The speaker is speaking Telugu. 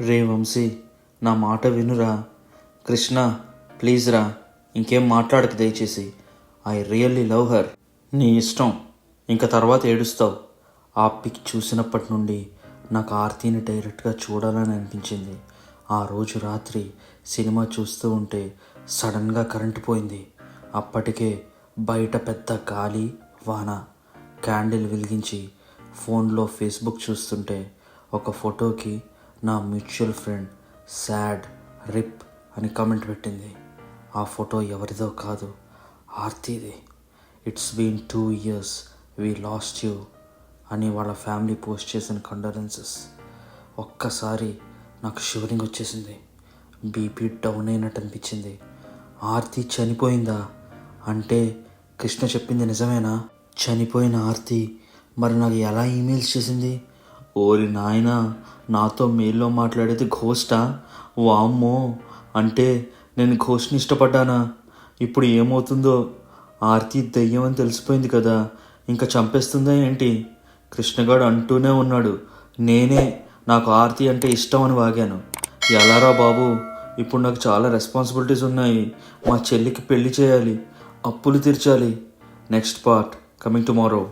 రే వంశీ నా మాట వినురా. కృష్ణ ప్లీజ్ రా ఇంకేం మాట్లాడకు దయచేసి. I really love her. నీ ఇష్టం. ఇంకా తర్వాత ఏడుస్తావు. ఆ పిక్ చూసినప్పటి నుండి నాకు ఆర్తిని డైరెక్ట్గా చూడాలని అనిపించింది. ఆ రోజు రాత్రి సినిమా చూస్తూ ఉంటే సడన్గా కరెంటు పోయింది. అప్పటికే బయట పెద్ద గాలి వాన క్యాండిల్ వెలిగించి ఫోన్లో ఫేస్బుక్ చూస్తుంటే ఒక ఫోటోకి నా మ్యూచువల్ ఫ్రెండ్ శాడ్ రిప్ అని కామెంట్ పెట్టింది. ఆ ఫోటో ఎవరిదో కాదు ఆర్తిది. It's been two years we lost you అని వాళ్ళ ఫ్యామిలీ పోస్ట్ చేసిన కండోలెన్సెస్ ఒక్కసారి నాకు షివరింగ్ వచ్చేసింది. బీపీ డౌన్ అయినట్టు అనిపించింది. ఆర్తి చనిపోయిందా? అంటే కృష్ణ చెప్పింది నిజమేనా? చనిపోయిన ఆర్తి మరి నాకు ఎలా ఈమెయిల్స్ చేసింది? ఓరి నాయన నాతో మెయిల్లో మాట్లాడేది ఘోస్టా? వామ్మో అంటే నేను ఘోష్ని ఇష్టపడ్డానా? ఇప్పుడు ఏమవుతుందో? ఆర్తి దయ్యం అని తెలిసిపోయింది కదా ఇంకా చంపేస్తుందా ఏంటి? కృష్ణగాడు అంటూనే ఉన్నాడు నేనే నాకు ఆర్తి అంటే ఇష్టం అని వాగాను. ఎలారా బాబు ఇప్పుడు నాకు చాలా రెస్పాన్సిబిలిటీస్ ఉన్నాయి మా చెల్లికి పెళ్ళి చేయాలి అప్పులు తీర్చాలి. Next part coming tomorrow.